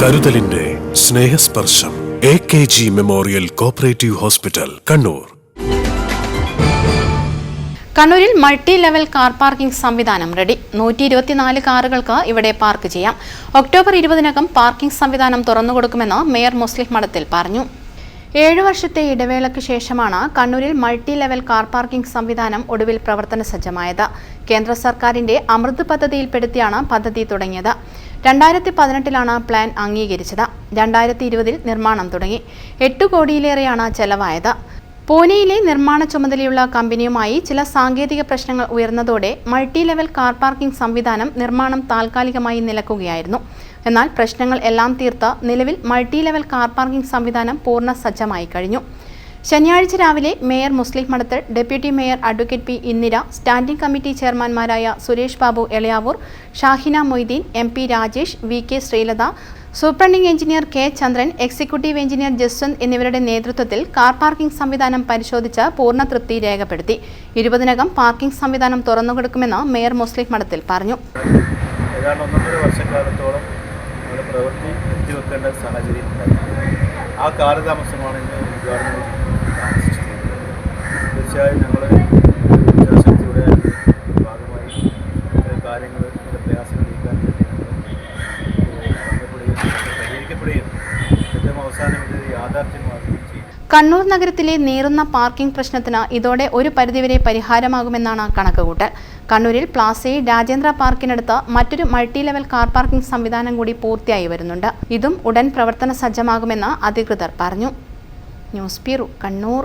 കരുതലിന്റെ Snehasparsham A K G memorial cooperative hospital Kannur. കണ്ണൂരിൽ multi level car parking സംവിധാനം ready. നൂറ്റി ഇരുപത്തിനാല് കാറുകൾക്ക് ഇവിടെ പാർക്ക് ചെയ്യാം. ഒക്ടോബർ ഇരുപതിനകം പാർക്കിംഗ് സംവിധാനം തുറന്നുകൊടുക്കുമെന്ന് മേയർ മുസ്ലിം മഠത്തിൽ പറഞ്ഞു. ഏഴു വർഷത്തെ ഇടവേളയ്ക്ക് ശേഷമാണ് കണ്ണൂരിൽ മൾട്ടി ലെവൽ കാർ പാർക്കിംഗ് സംവിധാനം ഒടുവിൽ പ്രവർത്തന സജ്ജമായത് കേന്ദ്ര സർക്കാരിന്റെ അമൃത് പദ്ധതിയിൽപ്പെടുത്തിയാണ് പദ്ധതി തുടങ്ങിയത്. രണ്ടായിരത്തി പതിനെട്ടിലാണ് പ്ലാൻ അംഗീകരിച്ചത്. രണ്ടായിരത്തി ഇരുപതിൽ നിർമ്മാണം തുടങ്ങി. എട്ട് കോടിയിലേറെയാണ് ചെലവായത്. പൂനെയിലെ നിർമ്മാണ ചുമതലയുള്ള കമ്പനിയുമായി ചില സാങ്കേതിക പ്രശ്നങ്ങൾ ഉയർന്നതോടെ മൾട്ടി ലെവൽ കാർ പാർക്കിംഗ് സംവിധാനം നിർമ്മാണം താൽക്കാലികമായി നിലക്കുകയായിരുന്നു. എന്നാൽ പ്രശ്നങ്ങൾ എല്ലാം തീർത്ത് നിലവിൽ മൾട്ടി ലെവൽ കാർ പാർക്കിംഗ് സംവിധാനം പൂർണ സജ്ജമായി കഴിഞ്ഞു. ശനിയാഴ്ച രാവിലെ mayor Muslim Madathil deputy mayor advocate P Indira standing committee ചെയർമാൻമാരായ Suresh Babu Elayavoor Shahina Moideen M P Rajesh V K Sreelatha superintending engineer K Chandran executive engineer Jaswanth എന്നിവരുടെ നേതൃത്വത്തിൽ car parking സംവിധാനം പരിശോധിച്ച് പൂർണ തൃപ്തി രേഖപ്പെടുത്തി. ഇരുപതിനകം പാർക്കിംഗ് സംവിധാനം തുറന്നുകൊടുക്കുമെന്ന് mayor Muslim മഠത്തിൽ പറഞ്ഞു. ഏതാണ്ട് വർഷക്കാലത്തോളം പ്രവൃത്തി നിർത്തിവെക്കേണ്ട സാഹചര്യം ആ കാലതാമസമാണ് ഇന്ന് ഉദ്ഘാടനം തീർച്ചയായും ഞങ്ങൾ വിദ്യാശക്തിയുടെ ഭാഗമായി കാര്യങ്ങൾ ഇതിന്റെ നീക്കാൻ കണ്ണൂർ നഗരത്തിലെ നീറുന്ന പാർക്കിംഗ് പ്രശ്നത്തിന് ഇതോടെ ഒരു പരിധിവരെ പരിഹാരമാകുമെന്നാണ് കണക്കുകൂട്ടൽ. കണ്ണൂരിൽ പ്ലാസയിൽ രാജേന്ദ്ര പാർക്കിനടുത്ത് മറ്റൊരു മൾട്ടി ലെവൽ കാർ പാർക്കിംഗ് സംവിധാനം കൂടി പൂർത്തിയായി വരുന്നുണ്ട്. ഇതും ഉടൻ പ്രവർത്തന സജ്ജമാകുമെന്ന് അധികൃതർ പറഞ്ഞു. News bureau Kannur.